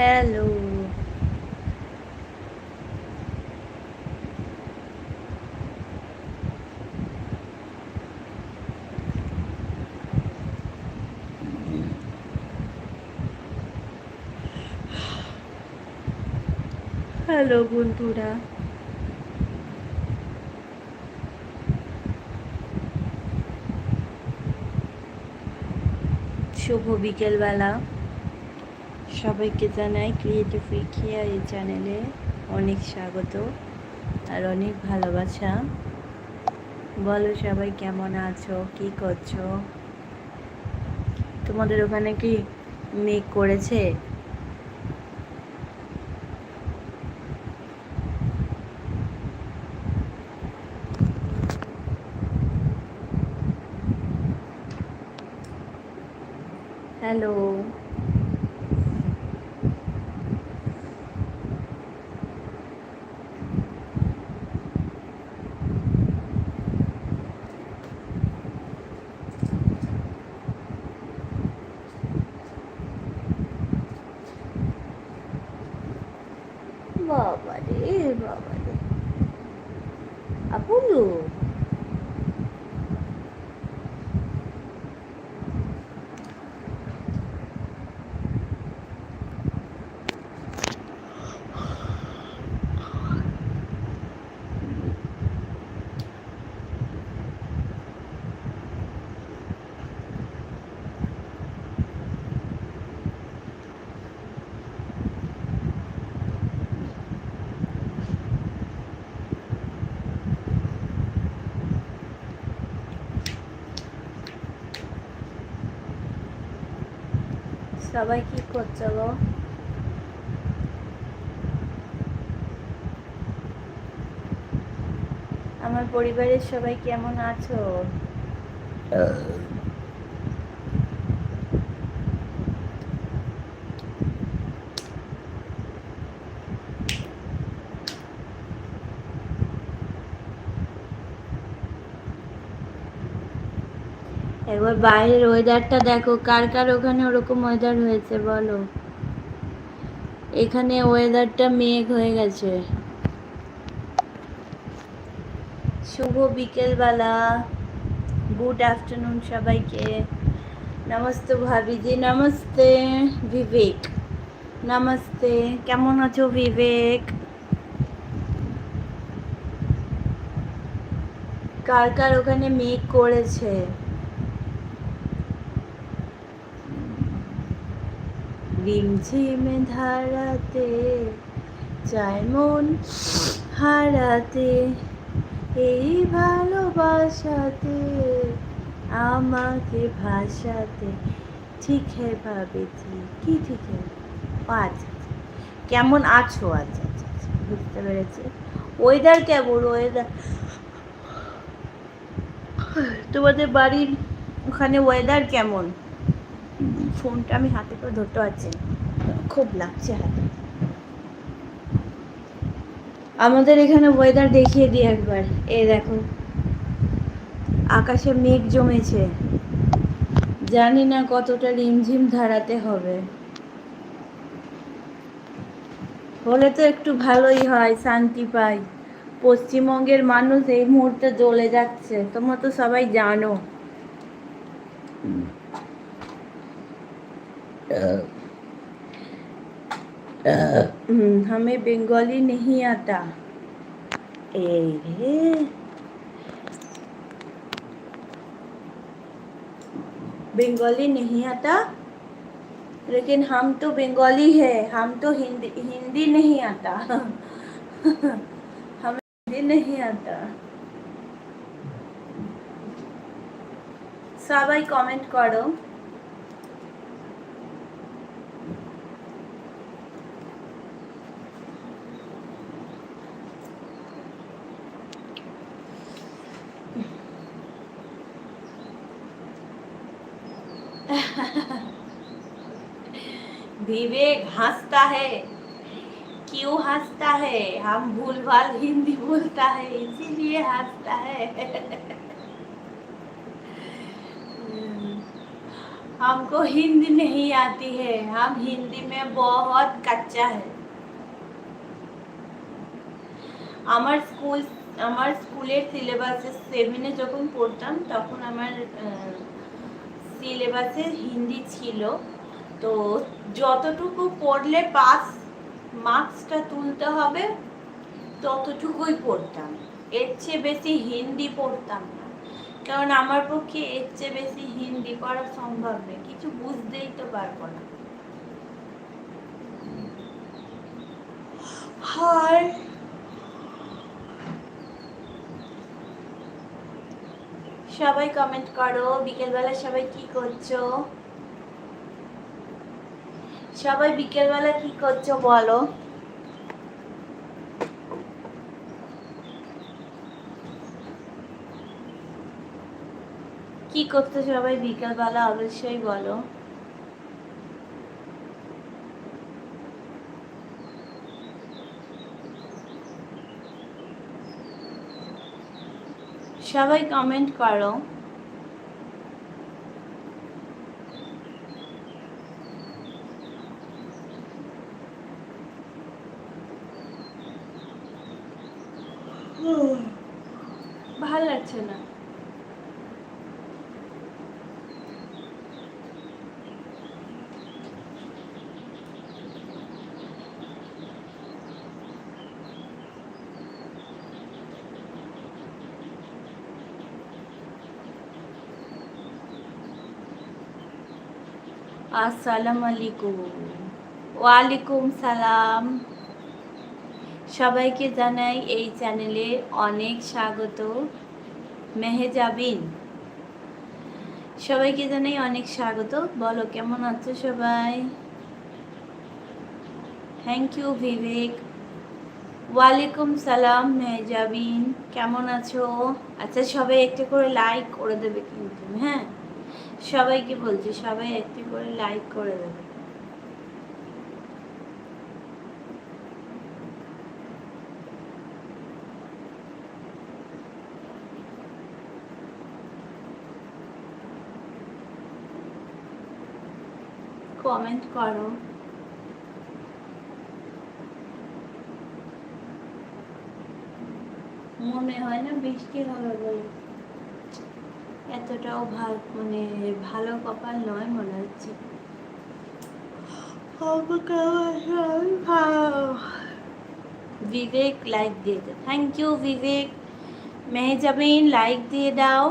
Hello hello বন্ধুরা। শুভ বিকেলবেলা। সবাইকে জানাই ক্রিয়েটিভ ইকিয়া এই চ্যানেলে অনেক স্বাগত আর অনেক ভালোবাসা। বলো সবাই কেমন আছো? কি করছ? তোমাদের ওখানে কি মেঘ করেছে? হ্যালো বাবা রে বাবা রে আপুলু সবাই কি করছ গো? আমার পরিবারের সবাই কেমন আছো? একবার বাইরের ওয়েদারটা দেখো, কার কার ওখানে ওরকম ওয়েদার হয়েছে বলো? এখানে ওয়েদারটা মেঘ হয়ে গেছে। শুভ বিকেলবেলা। গুড আফটারনুন সবাইকে। নমস্তে ভাবিজি, নমস্তে বিবেক। নমস্তে, কেমন আছো বিবেক? কার কার ওখানে মেঘ করেছে? রিমঝিম ধারাতে চায় মন হারাতে, এই ভালোবাসাতে, আমাকে ভাষাতে ঠিক হে ভাবেছি কি ঠিক হে আচ্ছা আচ্ছা। কেমন আছো? আচ্ছা আচ্ছা আচ্ছা বুঝতে পেরেছি। ওয়েদার কেমন? ওয়েদার তোমাদের বাড়ির ওখানে ওয়েদার কেমন? ফোনটা আমি হাতে করে ধরতে পারছি খুব লাগছে হাতে। আমাদের এখানে ওয়েদার দেখিয়ে দিই একবার। এ দেখো, আকাশে মেঘ জমেছে। জানি না কতটা রিমঝিম ধারাতে হবে। হলে তো একটু ভালোই হয়, শান্তি পাই। পশ্চিমবঙ্গের মানুষ এই মুহূর্তে জ্বলে যাচ্ছে। তোমরা তো সবাই জানো। हमें बंगाली नहीं आता ए रे बंगाली नहीं आता लेकिन हम तो बंगाली है हम तो हिंदी हिंदी नहीं आता हमें हिंदी नहीं आता সবাই কমেন্ট করো हंसता है क्यों हंसता है हम भूल भाल हिंदी बोलता है इसीलिए हंसता है हमको हिंदी नहीं आती है हम हिंदी में बहुत कच्चा है আমার স্কুল আমার স্কুলের সিলেবাসে সেভেনে যখন পড়তাম তখন আমার সিলেবাসে হিন্দি ছিল তো যতটুকু পড়লে পাস মার্কসটা তুলতে হবে, ততটুকুই পড়তাম। এর চেয়ে বেশি হিন্দি পড়তাম না। কারণ আমার পক্ষে এর চেয়ে বেশি হিন্দি পড়া সম্ভব নেই কিছু বুঝতেই তো পারব না। হায় সবাই কমেন্ট করো। বিকেলবেলা সবাই কি করছ? সবাই বিকেলবেলা কি করছ বলো? কি করছ সবাই বিকেলবেলা অবশ্যই বলো। সবাই কমেন্ট করো। ভালো লাগছে না। আসসালামু আলাইকুম। ওয়ালাইকুম সালাম। সবাইকে জানাই এই চ্যানেলে অনেক স্বাগত। মেহেজাবিন। সবাইকে জানাই অনেক স্বাগত। বলো, কেমন আছো সবাই? থ্যাংক ইউ বিবেক ওয়ালাইকুম সালাম, মেহজাবিন। কেমন আছো? আচ্ছা সবাই একটা করে লাইক করে দেবে কিন্তু হ্যাঁ? সবাইকে বলছি, সবাই একটি করে লাইক করে দেবে। কমেন্ট করো। মনে হয় না বৃষ্টি হবে বলে এতটাও ভালো মানে ভালো কপাল নয় মনে হচ্ছে। বিবেক লাইক দিয়েছে thank you Vivek. Mehjabin like দিয়ে দাও।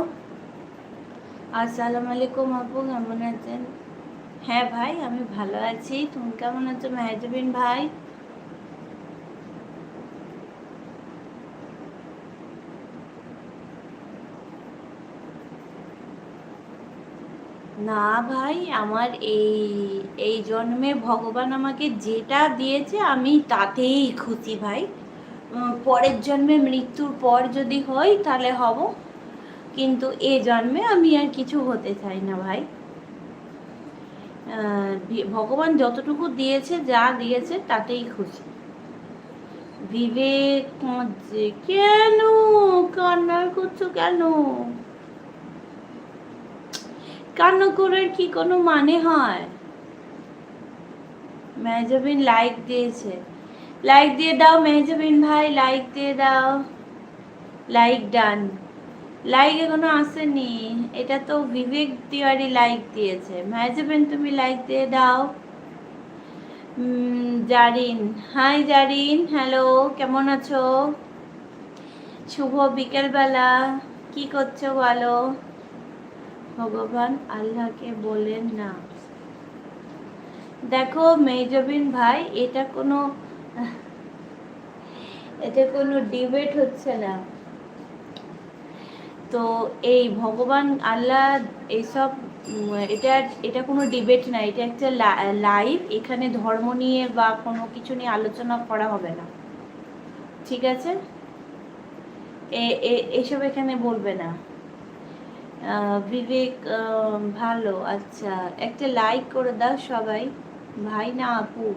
আসসালামু আলাইকুম আপু, কেমন আছেন? হ্যাঁ ভাই, আমি ভালো আছি। তুমি কেমন আছো, মেহজাবিন ভাই? না ভাই, আমার এই এই জন্মে ভগবান আমাকে যেটা দিয়েছে আমি তাতেই খুশি ভাই। পরের জন্মে মৃত্যুর পর যদি হই তাহলে হব। কিন্তু এ জন্মে আমি আর কিছু হতে চাই না ভাই। ভগবান যতটুকু দিয়েছে, যা দিয়েছে, তাতেই খুশি। বিবেক কেন? কান্নার করছ কেন? কান্না করার কি কোনো মানে হয়? মেহজাবিন লাইক দিয়েছে। লাইক দিয়ে দাও মেহজাবিন ভাই লাইক দিয়ে দাও। লাইক ডান লাইক এখনও আসেনি। এটা তো বিবেক তিওয়ারি লাইক দিয়েছে। মেহজাবিন তুমি লাইক দিয়ে দাও। জারিন হাই জারিন হ্যালো কেমন আছো? শুভ বিকেলবেলা। কি করছ বলো? ভগবান আল্লাহকে বলেন না। দেখো মেজবিন ভাই, এটা কোনো এটা কোনো ডিবেট হচ্ছে না। তো এই ভগবান, আল্লাহ এইসব এটা এটা কোনো ডিবেট না, এটা একটা লাইভ এখানে ধর্ম নিয়ে বা কোনো কিছু নিয়ে আলোচনা করা হবে না। ঠিক আছে? এসব এখানে বলবে না। বিবেক ভালো আচ্ছা একটা লাইক করে দাও সবাই। ভাই না আপু,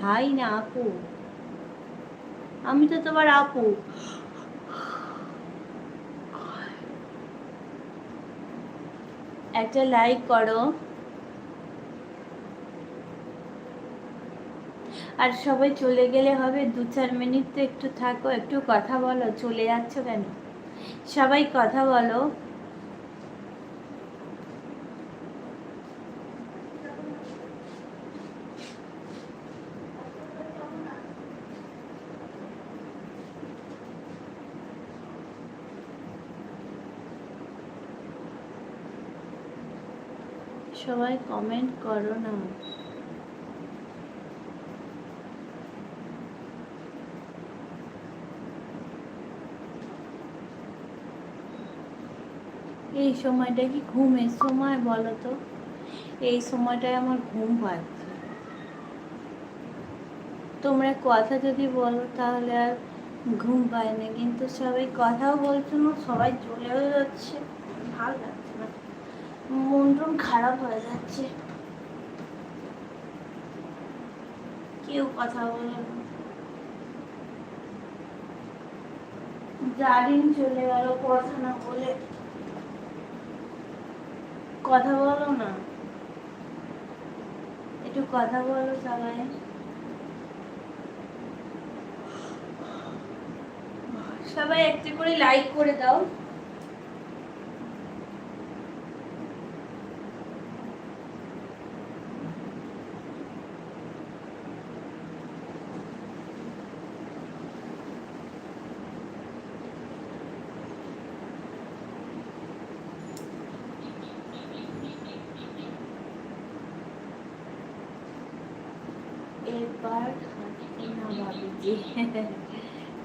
ভাই না আপু। আমি তো তোমার আপু। একটা লাইক করো। আর সবাই চলে গেলে হবে, দু চার মিনিট তো একটু থাকো, একটু কথা বলো, চলে যাচ্ছ কেন? সবাই কথা বলো। সবাই কমেন্ট করো না। এই সময়টা কি ঘুমের সময় বলো তো? এই সময়টায় আমার ঘুম পাচ্ছে। তোমরা কথা যদি বলো তাহলে আর ঘুম পায় না, কিন্তু সবাই কথাও বলছো না, সবাই চলেও যাচ্ছে। ভালো। মন টন খারাপ হয়ে যাচ্ছে। কেউ কথা বলে না। জারিন চলে গেল পড়াশোনা বলে। কথা বলো না। একটু কথা বলো সবাই। সবাই একটু করে লাইক করে দাও। এবার হাঁটতে না ভাবিজি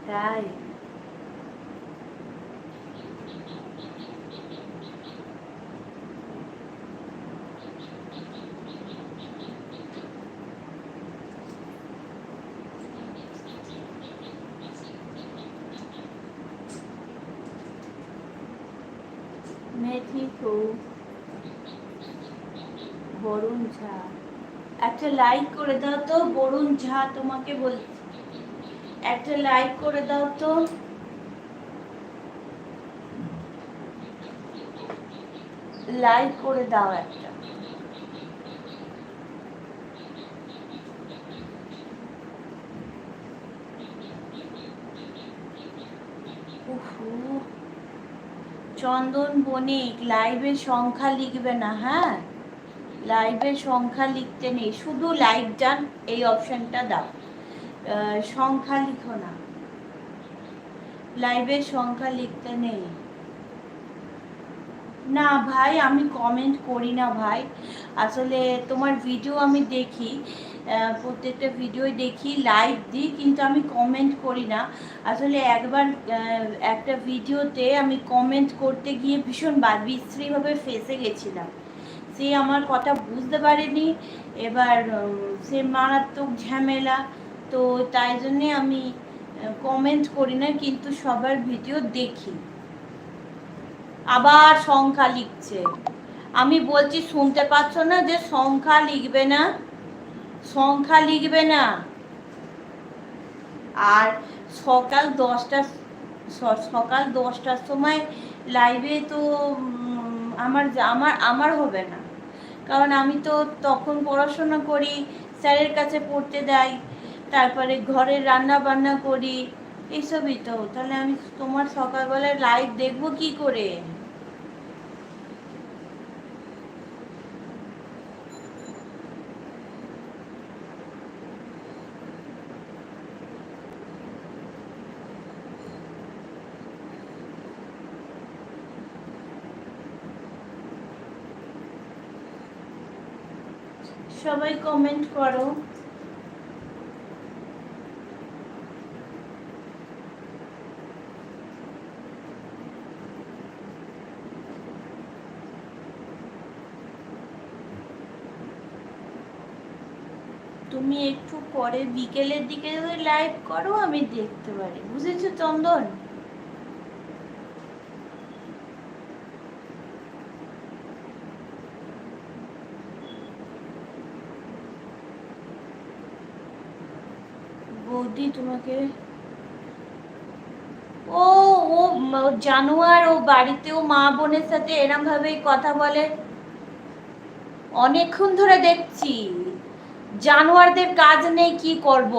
তাই মেথি খুব বরুণ ঝা একটা লাইক করে দাও তো, বরুণ ঝা তোমাকে বলছি একটা লাইক করে দাও তো। লাইক করে দাও একটা। চন্দন বণিক লাইভের সংখ্যা লিখবে না হ্যাঁ? লাইভের সংখ্যা লিখতে নেই। শুধু লাইভ ডান এই অপশনটা দাও। সংখ্যা লিখো না। লাইভের সংখ্যা লিখতে নেই। না ভাই, আমি কমেন্ট করি না ভাই। আসলে তোমার ভিডিও আমি দেখি প্রত্যেকটা ভিডিও দেখি লাইভ দিই, কিন্তু আমি কমেন্ট করি না। আসলে একবার একটা ভিডিওতে আমি কমেন্ট করতে গিয়ে ভীষণ বা- বিশ্রীভাবে ফেসে গেছিলাম। সে আমার কথা বুঝতে পারেনি। এবার সে মারাত্মক ঝামেলা। তো তাই জন্যে আমি কমেন্ট করি না, কিন্তু সবার ভিডিও দেখি। আবার সংখ্যা লিখছে। আমি বলছি, শুনতে পাচ্ছ না যে সংখ্যা লিখবে না? সংখ্যা লিখবে না। আর সকাল দশটা সকাল দশটার সময় লাইভে তো আমার আমার আমার হবে না। কারণ আমি তো তখন পড়াশোনা করি, স্যারের কাছে পড়তে দেয় তারপরে ঘরের রান্না বান্না করি, এইসবই তো। তাহলে আমি তোমার সকালবেলায় লাইভ দেখব কি করে সবাই কমেন্ট করো। তুমি একটু পরে বিকেলের দিকে যদি লাইভ করো, আমি দেখতে পারি। বুঝেছ চন্দন? বৌদি তোমাকে ও ও জানোয়ার, ও বাড়িতেও মা বোনের সাথে এরম ভাবে কথা বলে। অনেকক্ষণ ধরে দেখছি। জানোয়ারদের কাজ নেই, কি করব?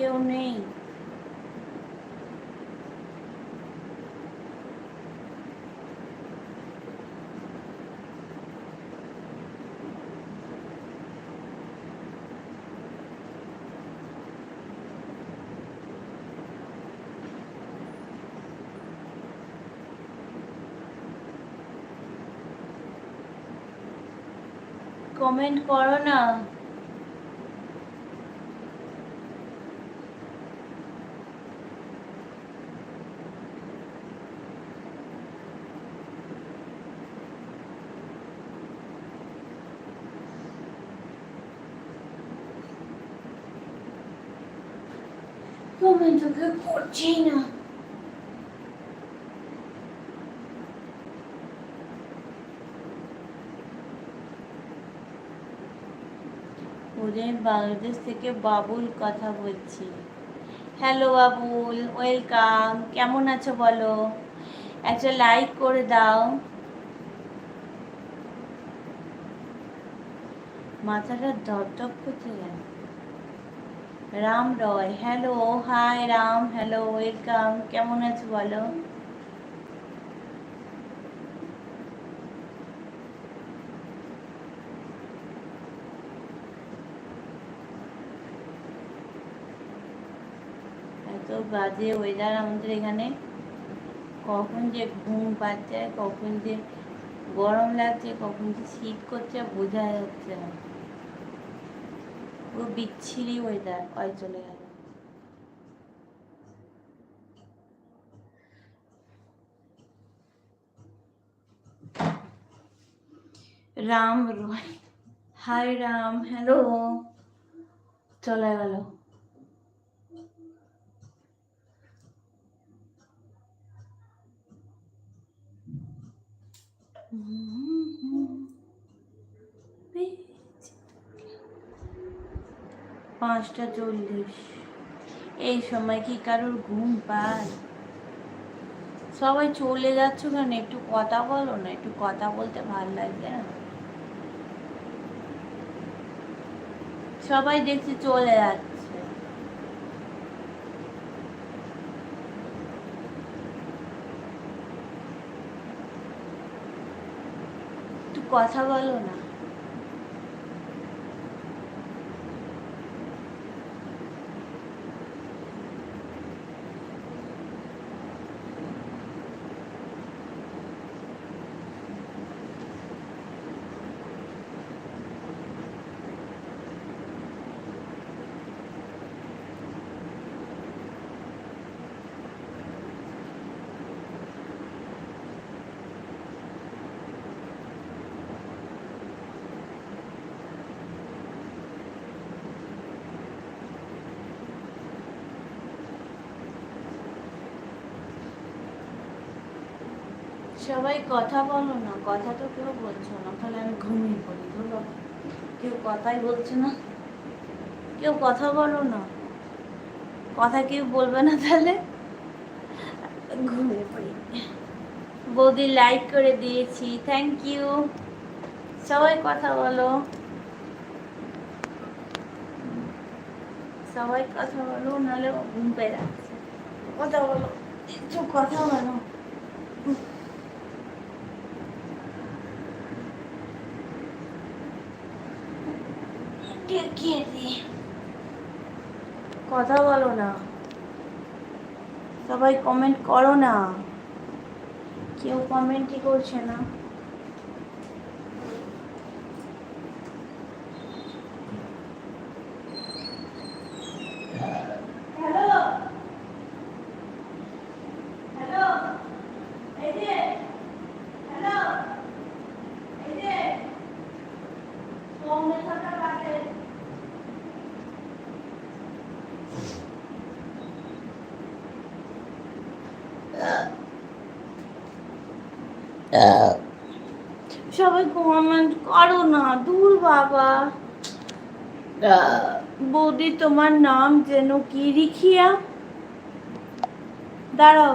কেউ নেই কমেন্ট করো না কমেন্ট ওদের বাংলাদেশ থেকে বাবুল কথা বলছি। হ্যালো বাবুল ওয়েলকাম কেমন আছো বলো? একটা লাইক করে দাও। মাথাটা ধপধপ করছে কেন? Ram Roy. Hello hi Ram hello welcome কেমন আছো বলো? এত বাজে ওয়েদার আমাদের এখানে। কখন যে ঘুম পাচ্ছে, কখন যে গরম লাগছে, কখন যে শীত করছে, বোঝা যাচ্ছে না। পুরো বিচ্ছিরি ওয়েদার ওই চলে গেল। রাম রয় হাই রাম হ্যালো চলে গেল। পাঁচটা চল্লিশ। এই সময় কি কারোর ঘুম পায়? সবাই চলে যাচ্ছ কেন? একটু কথা বলো না, একটু কথা বলতে ভালো লাগবে না। সবাই দেখছি চলে যাচ্ছে। একটু কথা বলো না। সবাই কথা বলো না, কথা তো কেউ বলছো না, তাহলে আমি ঘুমিয়ে পড়ি, ধরো। কেউ কথাই বলছে না, কেউ কথা বলো না। কথা কেউ বলবে না তাহলে? ঘুমিয়ে পড়ি। বৌদি লাইক করে দিয়েছি থ্যাংক ইউ সবাই কথা বলো। সবাই কথা বলো, নাহলে ঘুম পেয়ে যাচ্ছে। কথা বলো একটু কথা বলো। কথা বলো না। সবাই কমেন্ট করো না। কেউ কমেন্টই করছে না হ্যালো হ্যালো এই যে হ্যালো এই যে কংগ্রেসটা কাটে সবাই কমেন্ট করো না দূর বাবা। বৌদি তোমার নাম যেন কি রিখিয়া? দাঁড়াও।